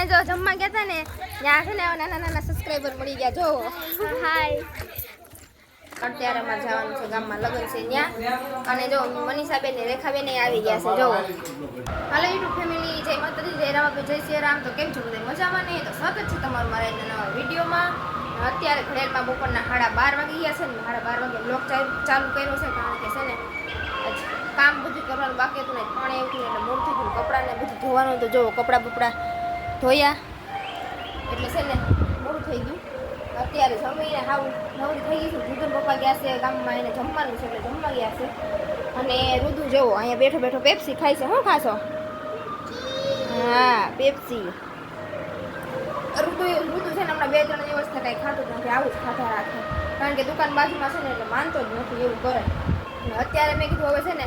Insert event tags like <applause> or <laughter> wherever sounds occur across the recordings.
અમે જો જમવા ગયા હતા ને, ત્યાં છે ને નાના નાના સબસ્ક્રાઈબર મળી ગયા, જો. હાય અત્યારે અમારે જવાનું છે ગામમાં લગ્ન છે ત્યાં. અને જો મનીષાબેન ને રેખાબેન આવી ગયા છે, જો. હાલો યુટ્યુબ ફેમિલી જય માતાજી, જય રામ જય શ્રી રામ તો કેમ છો બધા મજામાં નહીં તો સ્વાગત છે તમારું મારા નવા વિડીયોમાં. અત્યારે ઘરેલમાં બપોરના સાડા બાર વાગી ગયા છે ને, સાડા બાર વાગે બ્લોક ચાલુ કર્યો છે, કારણ કે છે ને કામ બધું કરવાનું બાકી હતું ને, પાણી એવું એટલે મોડું થઈ ગયું, કપડાં ને બધું ધોવાનું તો જો કપડાં બપડા ધોયા. એટલે છે ને મોડું થઈ ગયું. અત્યારે જમીને હાવ નવરી થઈ ગઈ છે. જુગન પપ્પા ગયા છે ગામમાં એને જમવાનું છે, એટલે જમવા ગયા છે. અને રુદુ જેવો અહીંયા બેઠો બેઠો પેપ્સી ખાય છે. શું ખાશો? હા, પેપ્સી. ઋતુ ઋતુ છે ને હમણાં બે ત્રણ દિવસથી કાંઈ ખાતું નથી. આવું જ ખાતા રાખે. કારણ કે દુકાન બાજુમાં છે ને એટલે માનતો જ નથી એવું કરે. અત્યારે મેં કીધું હવે છે ને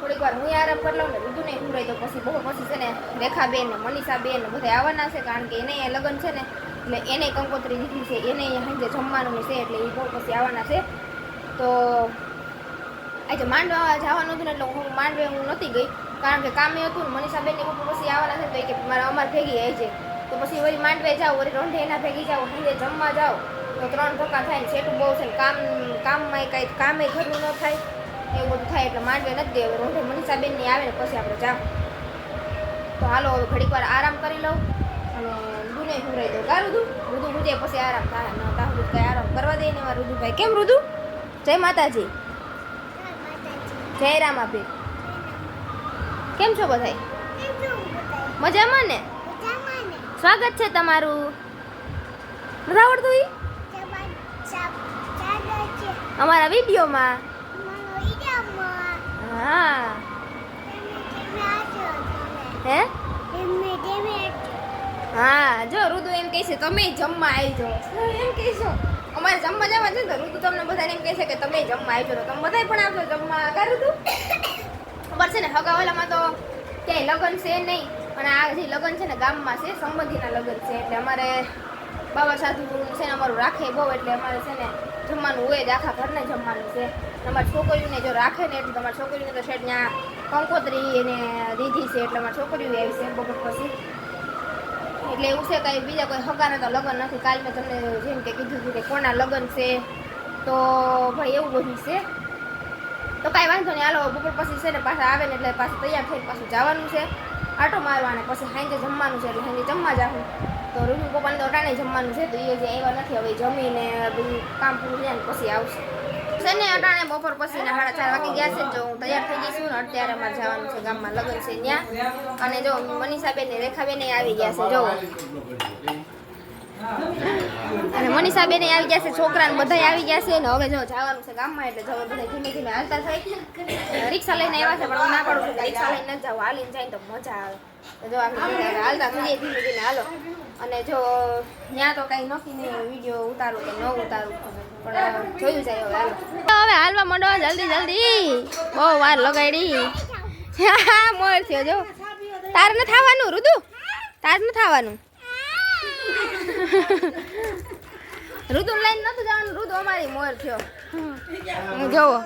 થોડીક વાર હું આરામ કરી લઉં ને ઋતુ નહીં ઉડાઈ તો પછી બહુ પછી છે ને રેખાબેન ને મનીષાબેન ને બધા આવવાના છે કારણ કે એને લગ્ન છે ને, એટલે એને કંકોત્રી દીધી છે, એને સાંજે જમવાનું છે એટલે એ બહુ પછી આવવાના છે. તો આજે માંડવા જવાનું હતું ને એટલે હું માંડવે હું નહોતી ગઈ, કારણ કે કામે હતું ને મનીષાબેનની પપ્પા પછી આવવાના છે તો એ કે મારા અમારે ભેગી આવી છે તો પછી વળી માંડવે જાઓ વળી રોંઢે એના ભેગી જાઓ સાંજે જમવા જાઓ તો ત્રણ ધક્કા થાય ને છેટું બહુ છે કામ કામમાં કાંઈ કામે ઘરનું ન થાય. એવું બધું થાય એટલે માંડવે નથી હવે રોંઢે મનીષાબેનની આવે ને પછી આપણે જાઓ તો હાલો હવે ઘડીક વાર આરામ કરી લઉં. અને દૂને હુરાઈ દઉં. કા રુદુ? રુદુ હુજે પછી આરામ થાય. ન તા સુધી કઈ આરામ કરવા દે ને મારા રુદુભાઈ. કેમ રુદુ? જય માતાજી. જય રામ આપી કેમ છો બધાય? મજામાં ને? સ્વાગત છે તમારું. નથી આવડતું અમારા વિડીયોમાં. હા. હે? હા જો રુદુ એમ કહે છે તમે જમવા આવી જાઓ એમ કહે છો અમારે જમવા જવા છે ને ઋતુ રુદુ તમને બધાને એમ કહે છે કે તમે જમવા આવી જાઓ તો તમે બધાય પણ આવજો જમવા કા રુદુ? ખબર છે ને હગાવાલામાં તો ક્યાંય લગ્ન છે નહીં અને આ જે લગ્ન છે ને ગામમાં છે સંબંધીના લગ્ન છે એટલે અમારે બાબા સાધુ છે ને અમારું રાખે બહુ એટલે અમારે છે ને જમવાનું હોય જ આખા ઘરને જમવાનું છે. અમારી છોકરીઓને જો રાખે ને એટલે તમારી છોકરીઓને તો શેઠ ત્યાં કંકોત્રી એને દીધી છે એટલે અમારી છોકરીઓ આવી છે બપોર પછી. એટલે એવું છે કાંઈ બીજા કોઈ હગાના તો લગ્ન નથી. કાલ મેં તમને જેમ કે કીધું હતું કે કોના લગ્ન છે, તો ભાઈ એવું બધું છે. તો કાંઈ વાંધો નહીં. હાલો, બપોર પછી છે ને પાછા આવે ને એટલે પાછું તૈયાર થઈને પાછું જવાનું છે. આટો મારવાને પછી સાંજે જમવાનું છે એટલે સાંજે જમવા જાઉં તો રૂબુ પપ્પાને તો અટાણે જમવાનું છે, તો એ જે આવ્યા નથી. હવે જમીને બધું કામ પૂરું થાય ને પછી આવશે. છે ને, અટાણે બપોર પછી ના સાડા ચાર વાગે ગયા છે, જો હું તૈયાર થઈ ગઈ ને, અત્યારે અમારે જવાનું છે ગામમાં લગ્ન છે ત્યાં. અને જો મનીષાબેન ને રેખાબેન આવી ગયા છે, જો. અને મનીષાબેન આવી ગયા છે છોકરાને બધા આવી ગયા છે ને, હવે જો જવાનું છે ગામમાં એટલે જો બધા ધીમે ધીમે હાલતા થાય. રિક્ષા લઈને આવ્યા છે, પણ હું ના પાડું છું રિક્ષા લઈને ન જાવ હાલીને જાય તો મજા આવે. જો આપણે હાલતા થઈએ ધીમે ધીમે હાલો. અને જો, ત્યાં તો કઈ નક્કી નહીં, વીડિયો ઉતારું કે ન ઉતારું પણ જોયું જાય હવે. હવે હાલવા માંડો, જલ્દી જલ્દી. બહુ વાર લગાડી. <laughs> મોર થયો, જો. તાર ન થવાનું, રુદુ. તાર ન થવાનું. <laughs> રુદુ લઈને નતું જવાનું, રુદુ અમારી મોર થયો. હું જોવો.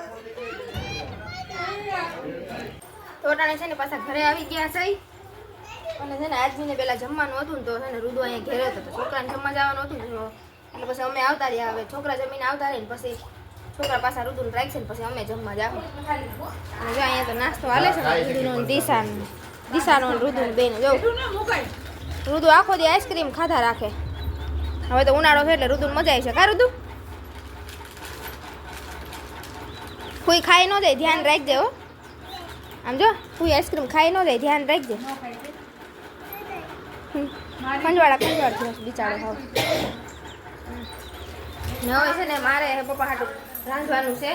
ટોટાણે છે ને પાછા ઘરે આવી ગયા છે. અને છે ને આજમીને પેલા જમવાનું હતું ને તો છે ને રુદુ અહીંયા ઘેરે હતો. છોકરાને જમવા જવાનું હતું ને એટલે પછી અમે આવતા રહ્યા. હવે છોકરા જમીને આવતા રહીને પછી છોકરા પાસે રુદુન રાખશે ને પછી અમે જમવા જાવ જો અહીંયા તો નાસ્તો હાલે છે ને રુદુનો દિશાનો. દિશાનો ને બેન જો. રુદુ આખો દી આઈસ્ક્રીમ ખાધા રાખે. હવે તો ઉનાળો છે એટલે રુદુન મજા આવી છે. કા રુદુ? કોઈ ખાઈ ન જાય ધ્યાન રાખજે હો. આમ જો કોઈ આઈસ્ક્રીમ ખાઈ ન જાય ધ્યાન રાખજે. હમ. ખંજવાળા ખંજવાળ થયો બિચારો હાવ. ને હવે છે ને મારે પપ્પા હાટું રાંધવાનું છે.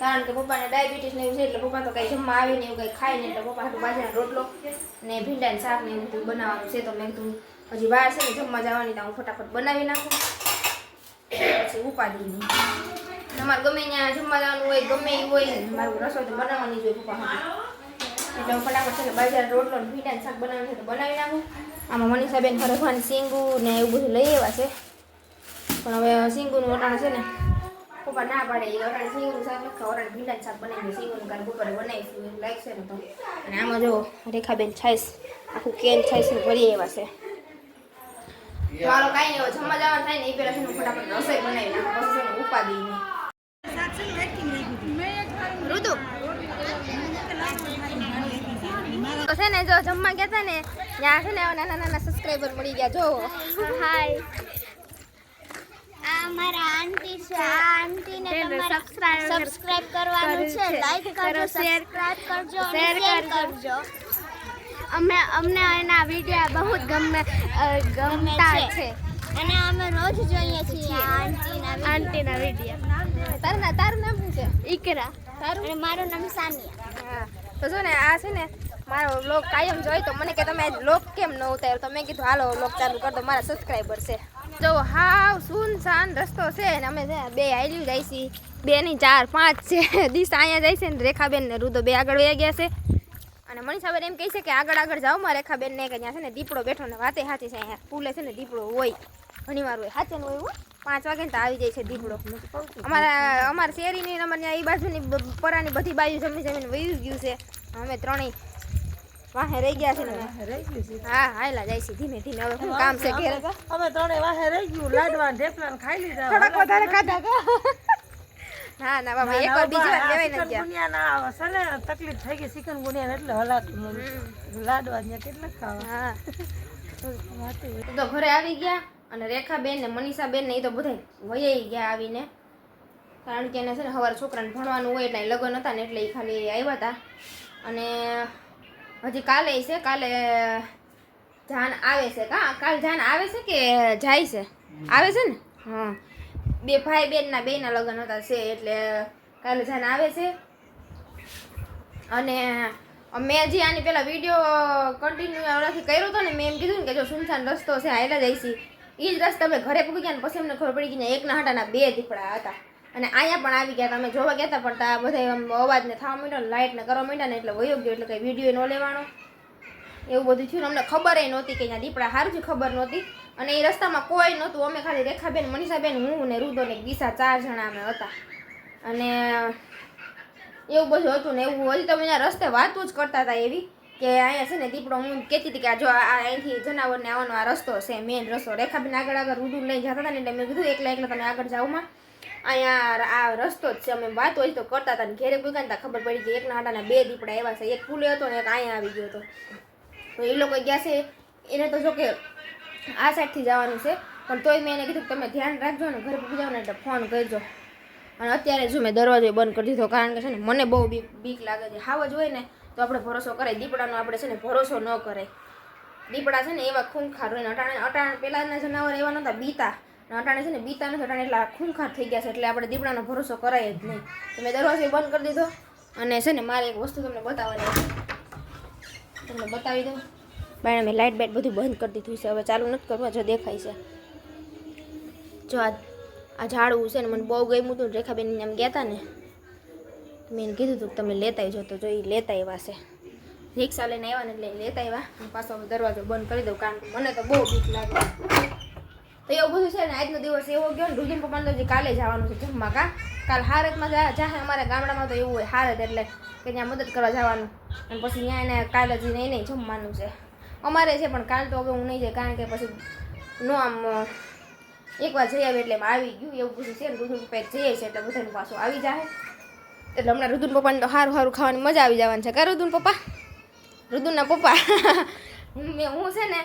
કારણ કે પપ્પાને ડાયાબિટીસ ને એવું છે એટલે પપ્પા તો કાંઈ જમવા આવે ને એવું કંઈ ખાય ને એટલે પપ્પા હાટું બાજરાનો રોટલો ને ભીંડાનું શાક ને એવું બધું બનાવવાનું છે. તો મેં કીધું હજી વાર છે ને જમવા જવાની, તો હું ફટાફટ બનાવી નાખું. પછી ઉપાડી નહીં અમારે ગમે ત્યાં જમવા જવાનું હોય, ગમે એવું હોય, મારું રસોઈ તો બનાવવાની જ હોય પપ્પા હાટું. એટલે હું ફટાફટ છે ને બાજરાનો રોટલો ને ભીંડાનું શાક બનાવવાનું છે તો બનાવી નાખું. આમાં મનીષાબેન ફરફાન સિંગુ ને એવું બધું લઈ આવ્યા છે. પણ હવે સિંગુનું વટાણ છે ને પપ્પા ના પાડે એ વટાણ સિંગુનું શાક ખાવા વટાણ ભીંડાનું શાક બનાવી દે સિંગુનું કાલે બપોરે બનાવીશું એવું લાગશે ને તો અને આમાં જો રેખાબેન છાઈશ આખું કેન છાઈશ ભરી એવા છે હાલો કાંઈ નહીં જમવા જવાનું થાય ને એ પહેલાં છે ને ફટાફટ રસોઈ બનાવી નાખું પછી છે ને ઉપાદી ઋતુ તો છે ને જો જમવા ગયા હતા ને ત્યાં છે ને નાના નાના સબસ્ક્રાઈબર મળી ગયા જો હાય મારા આંટી છે આંટીને તમારે સબસ્ક્રાઇબ કરવાનું છે. લાઈક કરજો સબસ્ક્રાઇબ કરજો શેર શેર કરજો. અમે અમને એના વીડિયો બહુ જ ગમે ગમતા છે. અને અમે રોજ જોઈએ છીએ આંટીના. આંટીના વીડિયો. તારું તારું નામ શું છે? ઈકરા. તારું? અને મારું નામ સાનિયા. હા તો જો ને આ છે ને મારો વ્લોગ કાયમ જોઈ તો મને કે તમે વ્લોગ કેમ ન ઉતાર્યો? તો મેં કીધું હાલો વ્લોગ ચાલુ કરો દો મારા સબસ્ક્રાઈબર છે. જો હાવ સુનસાન રસ્તો છે ને અમે છે બે હાલ્યું જાય છીએ બે ની ચાર પાંચ છે. <laughs> દિશા અહીંયા જાય છે ને રેખાબેન ને રુદો બે આગળ વયા ગયા છે. અને મનીષાબેન એમ કહે છે કે આગળ આગળ જાઓ માં રેખાબેન ને કે ત્યાં છે ને દીપડો બેઠો ને વાતે સાચી છે અહીંયા. પુલે છે ને દીપડો હોય. ઘણી વાર હોય. સાચે હોય હો. પાંચ વાગે તો આવી જાય છે દીપડો. અમારા અમારા શેરીની અમારે એ બાજુની પરાની બધી બાજુ જમી જમીને વયું ગયું છે. અમે ત્રણેય વાહે રહી ગયા છે ને હા હાયલા જાય છે ધીમે ધીમે. હવે શું કામ છે ઘેર? અમે ત્રણે વાહે રહી ગયું. લાડવા ઢેફલા ખાઈ લીધા. થોડાક વધારે ખાધા કા? ના ના બાબા એક વાર બીજી વાર લેવાય નથી ગયા ગુનિયાના છે ને તકલીફ થઈ ગઈ ચિકન ગુનિયા એટલે હલાતું મને લાડવા ને કેટલા ખાવા. હા. તો ઘરે આવી ગયા અને રેખાબેન ને મનીષાબેન ને એ તો બધા વયાઈ ગયા આવીને. કારણ કે એને છે ને સવારે છોકરાને ભણવાનું હોય એટલે લગ્ન હતા ને એટલે એ ખાલી આવ્યા હતા. અને હજી કાલે છે, કાલે જાન આવે છે કા? કાલ જાન આવે છે કે જાય છે? આવે છે ને? હા. બે ભાઈ બેનના બેના લગ્ન હતા છે, એટલે કાલે જાન આવે છે. અને મેં હજી આની પેલા વીડિયો કન્ટિન્યુ નથી કર્યો હતો ને, મેં એમ કીધું ને કે જો સુનસાન રસ્તો છે હાયલા જઈશી. એ જ રસ્તા અમે ઘરે પૂગી ગયા ને પછી અમને ખબર પડી ગઈ ને એકના હાટાના બે દીપડા હતા. અને અહીંયા પણ આવી ગયા, તમે જોવા ગયા હતા, પણ તા બધા અવાજને થવા માંડ્યો લાઇટને કરવા માંડ્યા ને એટલે વયો ગયો, એટલે કંઈ વીડિયો ન લેવાનો. એવું બધું થયું અમને ખબર નહોતી કે અહીંયા દીપડા સારું ખબર નહોતી. અને એ રસ્તામાં કોઈ નહોતું, અમે ખાલી રેખાબેન, મનીષાબેન, હું ને રુદો ને દિશા ચાર જણા અમે હતા. અને એવું બધું હતું ને એવું, હજી તમે રસ્તે વાતો જ કરતા હતા એવી કે અહીંયા છે ને દીપડો, હું કહેતી હતી કે આ જો આ અહીંથી જનાવરને આવવાનો આ રસ્તો છે મેઇન રસ્તો. રેખાબેન આગળ આગળ રૂડું લઈને જતા હતા ને એટલે મેં કીધું એકલા એકલા તમે આગળ જાઓમાં અહીંયા આ રસ્તો જ છે. અમે વાતો હોય તો કરતા હતા ઘેરે પૂગ્યા ને ખબર પડી કે એકના હાટાના બે દીપડા એવા છે. એક પુલે હતો ને એક અહીંયા આવી ગયો હતો. તો એ લોકો ગયા છે. એને તો જો કે આ સાઈડથી જવાનું છે. પણ તોય મેં એને કીધું તમે ધ્યાન રાખજો ને, ઘરે પૂગી જાઓ ને એટલે ફોન કરજો. અને અત્યારે જો મેં દરવાજો બંધ કરી દીધો કારણ કે છે ને મને બહુ બીક બીક લાગે છે. હાવ જ હોય ને તો આપણે ભરોસો કરાય. દીપડાનો આપણે છે ને ભરોસો ન કરાય. દીપડા છે ને એવા ખૂંખાર હોય ને અટાણે અટાણે પહેલાંના જનાવર એવા નહોતા, બીતા. અટાણે છે ને બીતા નથી અટાણે એટલા ખૂંખાર થઈ ગયા છે, એટલે આપણે દીપડાનો ભરોસો કરાય જ નહીં. તો મેં દરવાજો બંધ કરી દીધો અને છે ને મારે એક વસ્તુ તમને બતાવવાની. તમને બતાવી દઉં. બાય મેં લાઇટ બાઇટ બધું બંધ કરી દીધું છે, હવે ચાલુ નથી કરવા જો દેખાય છે. જો આ આ ઝાડવું છે ને મને બહુ ગમ્યું હતું રેખાબેન એમ ગયા હતા ને મેં એને કીધું હતું કે તમે લેતા આવજો, તો જો એ લેતા આવ્યા છે. રિક્ષા લઈને આવ્યા ને એટલે લેતા આવ્યા. હું પાછો દરવાજો બંધ કરી દઉં, કારણ કે મને તો બહુ બીક લાગે. તો એવું બધું છે ને, આજનો દિવસ એવો ગયો ને રુદિન પપ્પાને તો કાલે જવાનું છે જમવા કા? કાલ હારતમાં જાહે અમારા ગામડામાં તો એવું હોય, હારત એટલે કે ત્યાં મદદ કરવા જવાનું. અને પછી ત્યાં એને કાલે જઈને એને જમવાનું છે. અમારે છે, પણ કાલ તો હવે હું નહીં જાય, કારણ કે પછી નો આમ એકવાર જઈ આવે એટલે આવી ગયું, એવું બધું છે ને રુદુન પપ્પા જઈએ છે એટલે બધાનું પાછું આવી જાય એટલે હમણાં રુદુન પપ્પાને તો સારું સારું ખાવાની મજા આવી જવાની છે, કા રુદુન પપ્પા? રુદુનના પપ્પા? <laughs> હું છે ને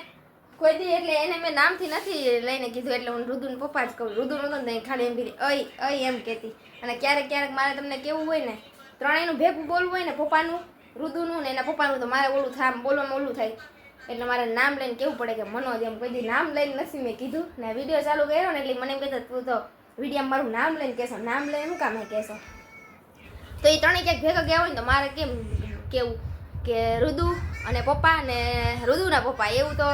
કોઈ દી એટલે એને મેં નામથી નથી લઈને કીધું, એટલે હું રુદુન પપ્પા જ કહું. રુદુન હતું ને તો ખાલી એમ કીધી, અય અય, એમ કહેતી. અને ક્યારેક ક્યારેક મારે તમને કેવું હોય ને, ત્રણેયનું ભેગું બોલવું હોય ને પપ્પાનું, રુદુનું ને એના પપ્પાનું, તો મારે ઓલું થાય બોલવામાં ઓલું થાય. એટલે મારે નામ લઈને કેવું પડે કે મનોજ એમ કોઈ દી નામ લઈને નથી મેં કીધું. ને વીડિયો ચાલુ કર્યો ને એટલે મને એમ કહેતા, તું તો વિડીયોમાં મારું નામ લઈને કહેશો, નામ લઈને શું કામે કહેશો? તો એ ત્રણેય ક્યાંક ભેગા ગયા હોય ને તો મારે કેમ કેવું કે રુદુ અને પપ્પા ને રુદુના પપ્પા, એવું તો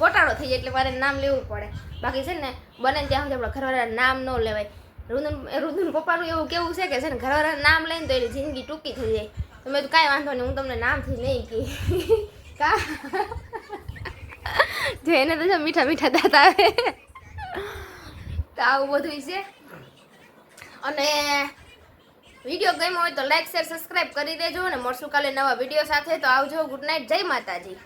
ગોટાળો થઈ જાય એટલે મારે નામ લેવું પડે. બાકી છે ને, બને ત્યાં સુધી આપણા ઘરવાળા નામ ન લેવાય. રુદુન રુદુન પપ્પાનું એવું કેવું છે કે છે ને ઘરવાળા નામ લઈને તો એની જિંદગી ટૂંકી થઈ જાય. તો મેં કાંઈ વાંધો નહીં, હું તમને નામથી નહીં કહી. કા? જો એને તો મીઠા મીઠા દાંત આવે. તો આવું બધું છે. અને વીડિયો ગમ્યો હોય તો લાઈક શેર સબસ્ક્રાઇબ કરી દેજો અને મળશું કાલે નવા વીડિયો સાથે. તો આવજો, ગુડ નાઇટ, જય માતાજી.